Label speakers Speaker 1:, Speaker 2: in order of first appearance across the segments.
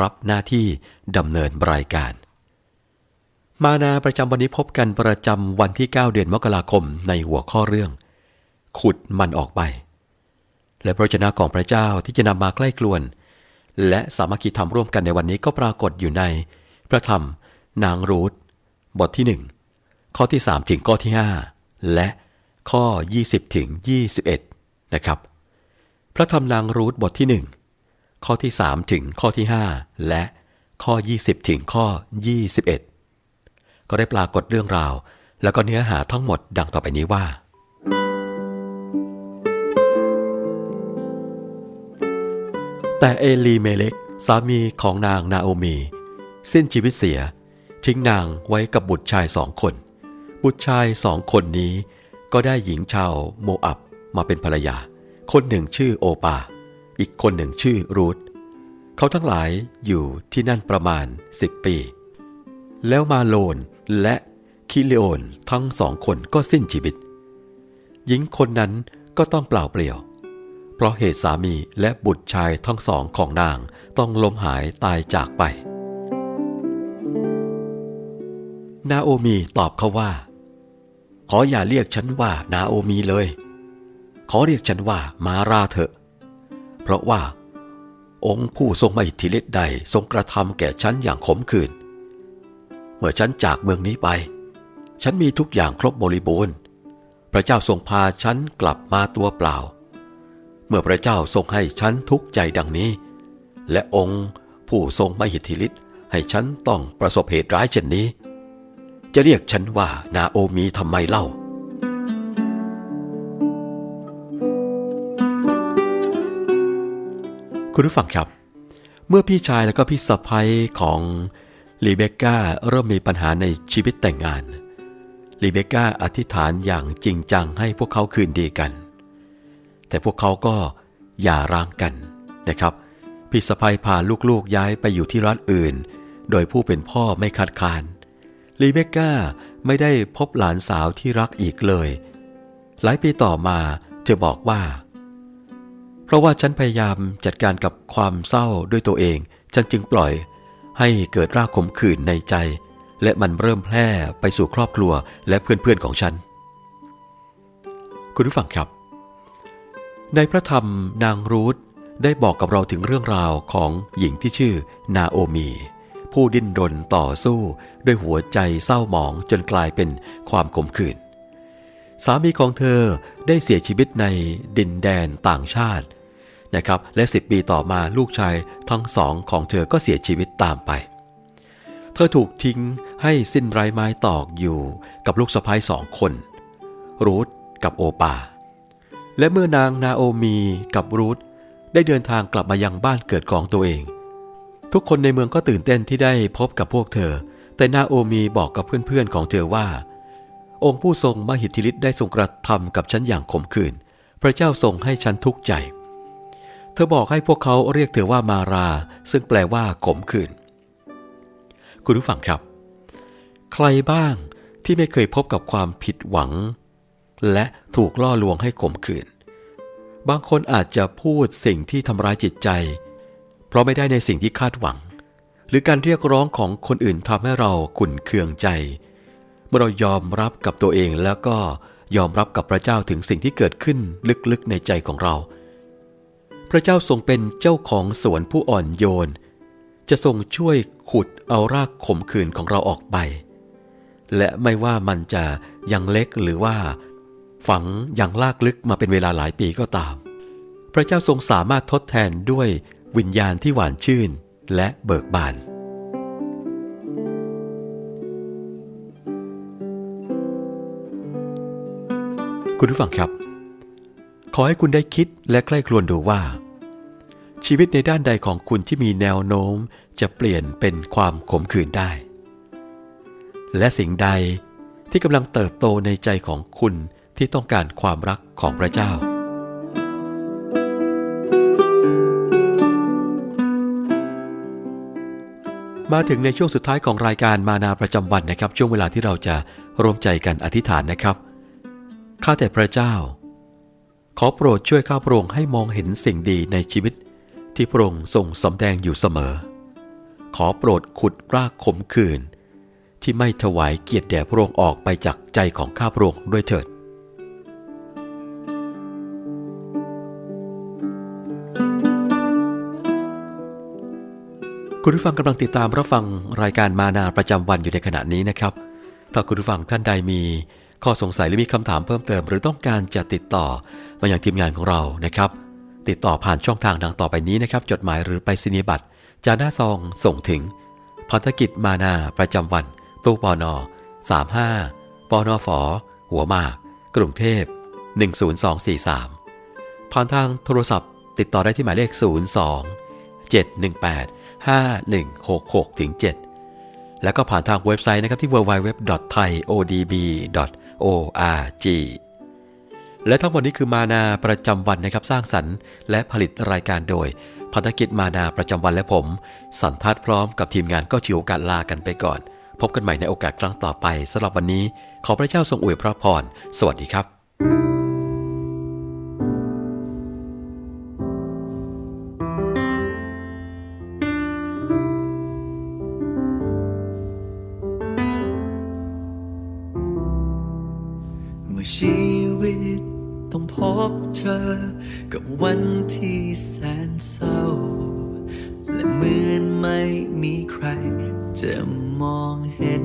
Speaker 1: รับหน้าที่ดำเนินรายการ มานาประจำวันนี้พบกันประจำวันที่ 9 เดือนมกราคมในหัวข้อเรื่อง ขุดมันออกไป และพระเจ้าของพระเจ้าที่จะนำมาใกล้กลวน และสามัคคีธรรมร่วมกันในวันนี้ก็ปรากฏอยู่ใน พระธรรม นางรูธบทที่หนึ่งข้อที่ 3 ถึงข้อที่ 5 และข้อ 20 ถึง 21 นะครับ พระธรรมนางรูธบทที่ 1 ข้อที่ 3 ถึงข้อที่ 5 และข้อ 20 ถึงข้อ 21 ก็ได้ปรากฏเรื่องราว แล้วก็เนื้อหาทั้งหมดดังต่อไปนี้ว่า แต่เอลีเมเล็กสามีของนางนาโอมี สิ้นชีวิตเสีย ทิ้งนางไว้กับบุตรชายสองคน บุตรชายสองคนนี้ ก็ได้หญิงชาวโมอับมาเป็นภรรยา คนหนึ่งชื่อโอปา อีกคนหนึ่งชื่อรูธเขาทั้งหลายอยู่ที่นั่นประมาณสิบปี แล้วมาโลนและคิเลโอนทั้งสองคนก็สิ้นชีวิต หญิงคนนั้นก็ต้องเปล่าเปลี่ยว เพราะเหตุสามีและบุตรชายทั้งสองของนางต้องล้มหายตายจากไป นาโอมีตอบเขาว่า ขออย่าเรียกฉันว่านาโอมีเลย ขอเรียกฉันว่ามาราเถอะ เพราะว่า องค์ผู้ทรงไม่อิทธิฤทธิ์ใดทรงกระทำแก่ฉันอย่างขมขื่นเมื่อฉันจากเมืองนี้ไป ฉันมีทุกอย่างครบบริบูรณ์ พระเจ้าทรงพาฉันกลับมาตัวเปล่า เมื่อพระเจ้าทรงให้ฉันทุกข์ใจดังนี้ และองค์ผู้ทรงไม่อิทธิฤทธิ์ให้ฉันต้องประสบเหตุร้ายเช่นนี้ จะเรียกฉันว่านาโอมีทำไมเล่า คุณผู้ฟังครับ เมื่อพี่ชายและก็พี่สะพ้ยของลีเบคก้าเริ่มมีปัญหาในชีวิตแต่งงานลีเบคก้าอธิษฐานอย่างจริงจังให้พวกเขาคืนดีกัน แต่พวกเขาก็อย่าร้างกันนะครับ พี่สะพ้ยพาลูกๆย้ายไปอยู่ที่รัฐอื่น โดยผู้เป็นพ่อไม่คัดค้านลีเบคก้าไม่ได้พบหลานสาวที่รักอีกเลย หลายปีต่อมาเธอบอกว่า เพราะว่าฉันพยายามจัดการกับความเศร้าด้วยตัวเอง ฉันจึงปล่อย ให้เกิดรากขมขื่นในใจ และมันเริ่มแพร่ไปสู่ครอบครัวและเพื่อนๆของฉัน คุณผู้ฟังครับ ในพระธรรมนางรูธได้บอกกับเราถึงเรื่องราวของหญิงที่ชื่อนาโอมี ผู้ดิ้นรนต่อสู้ด้วยหัวใจเศร้าหมองจนกลายเป็นความขมขื่นสามีของเธอได้เสียชีวิตในดินแดนต่างชาติ นะครับ และสิบปีต่อมาลูกชายทั้งสองของเธอก็เสียชีวิตตามไป เธอถูกทิ้งให้สิ้นไร้ไม้ตอกอยู่กับลูกสะพ้ายสองคน รูธกับโอปา และเมื่อนางนาโอมีกับรูธได้เดินทางกลับมายังบ้านเกิดของตัวเอง ทุกคนในเมืองก็ตื่นเต้นที่ได้พบกับพวกเธอ แต่นาโอมีบอกกับเพื่อนๆของเธอว่า องค์ผู้ทรงมหิทธิฤทธิ์ได้ทรงกระทำกับฉันอย่างขมขื่นพระเจ้าทรงให้ฉันทุกข์ใจ เธอบอกให้พวกเขาเรียกเธอว่ามารา ซึ่งแปลว่าขมขื่นคุณผู้ฟังครับ ใครบ้างที่ไม่เคยพบกับความผิดหวัง และถูกล่อลวงให้ขมขื่นบางคนอาจจะพูดสิ่งที่ทำร้ายจิตใจ เพราะไม่ได้ในสิ่งที่คาดหวัง หรือการเรียกร้องของคนอื่นทำให้เราขุ่นเคืองใจ เมื่อเรายอมรับกับตัวเองแล้วก็ยอมรับกับพระเจ้าถึงสิ่งที่เกิดขึ้นลึกๆในใจของเรา พระเจ้าทรงเป็นเจ้าของสวนผู้อ่อนโยน จะทรงช่วยขุดเอารากขมขื่นของเราออกไป และไม่ว่ามันจะยังเล็กหรือว่า ฝังอย่างลากลึกมาเป็นเวลาหลายปีก็ตาม พระเจ้าทรงสามารถทดแทนด้วยวิญญาณที่หวานชื่นและเบิกบานคุณผู้ฟังครับ ขอให้คุณได้คิดและใกล้ครวญดูว่า ชีวิตในด้านใดของคุณที่มีแนวโน้มจะเปลี่ยนเป็นความขมขื่นได้ และสิ่งใดที่กำลังเติบโตในใจของคุณที่ต้องการความรักของพระเจ้า มาถึงในช่วงสุดท้ายของรายการมานาประจำวันนะครับ ช่วงเวลาที่เราจะร่วมใจกันอธิษฐานนะครับ ข้าแต่พระเจ้า ขอโปรดช่วยข้าพระองค์ให้มองเห็นสิ่งดีในชีวิต ที่พระองค์ทรงสำแดงอยู่เสมอ ขอโปรดขุดรากขมขื่นที่ไม่ถวายเกียรติแด่พระองค์ออกไปจากใจของข้าพระองค์ด้วยเถิดคุณผู้ฟังกำลังติดตามรับฟังรายการมานาประจำวันอยู่ในขณะนี้นะครับ ถ้าคุณผู้ฟังท่านใดมี ข้อสงสัยหรือมีคำถามเพิ่มเติม หรือต้องการจะติดต่อมาอย่างทีมงานของเรานะครับ ติดต่อผ่านช่องทางดังต่อไปนี้นะครับ จดหมายหรือไปรษณีบัตรจานหน้าซองส่งถึงพันธกิจมานาประจำวัน ตู้ปอนอ35ปอนอฝอหัวมาก กรุงเทพ 10243 ผ่านทางโทรศัพท์ ติดต่อได้ที่หมายเลข 02 718 5166ถึง7แล้วก็ผ่านทางเว็บไซต์นะครับที่ ORG และทั้งหมดนี้คือมานาประจำวันนะครับสร้างสรรค์ และผลิตรายการโดยพันธกิจมานาประจำวันและผม สันทัดพร้อมกับทีมงานก็ชิวโอการลากันไปก่อน พบกันใหม่ในโอกาสครั้งต่อไปสำหรับวันนี้ ขอพระเจ้าทรงอวยพระพร สวัสดีครับ
Speaker 2: ชีวิต ต้องพบเจอ กับวันที่แสนเศร้า และเหมือนไม่มีใคร จะมองเห็น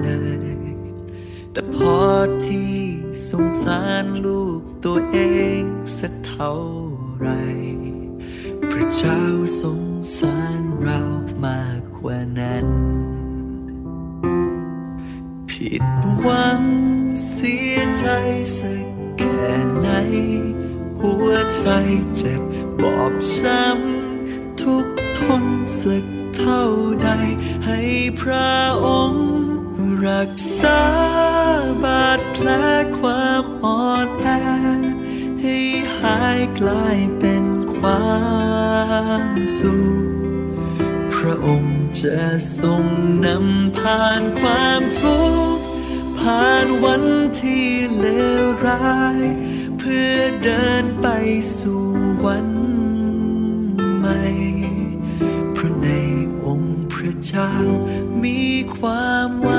Speaker 2: เลย แต่พอที่สงสารลูกตัวเองสักเท่าไหรพระเจ้าสงสารเรามากกว่านั้น ผิดหวัง เสียใจสักแค่ไหน หัวใจเจ็บบอบช้ำทุกทนสักเท่าใด ให้พระองค์รักษาบาดแผลความอ่อนแอ ให้หายกลายเป็นความสุขพระองค์จะทรงนำผ่านความทุกข์ ผ่านวันที่เลวร้าย เพื่อเดินไปสู่วันใหม่เพราะในองค์พระเจ้ามีความหวัง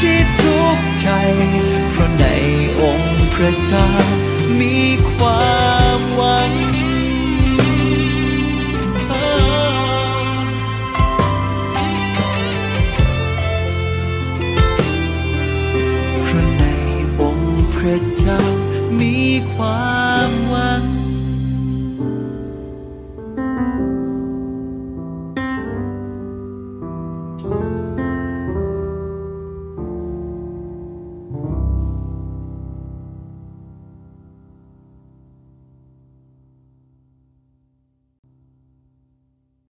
Speaker 2: ที่ทุกข์ใจ เพราะในองค์พระเจ้ามีความหวังเพราะในองค์พระเจ้ามีความ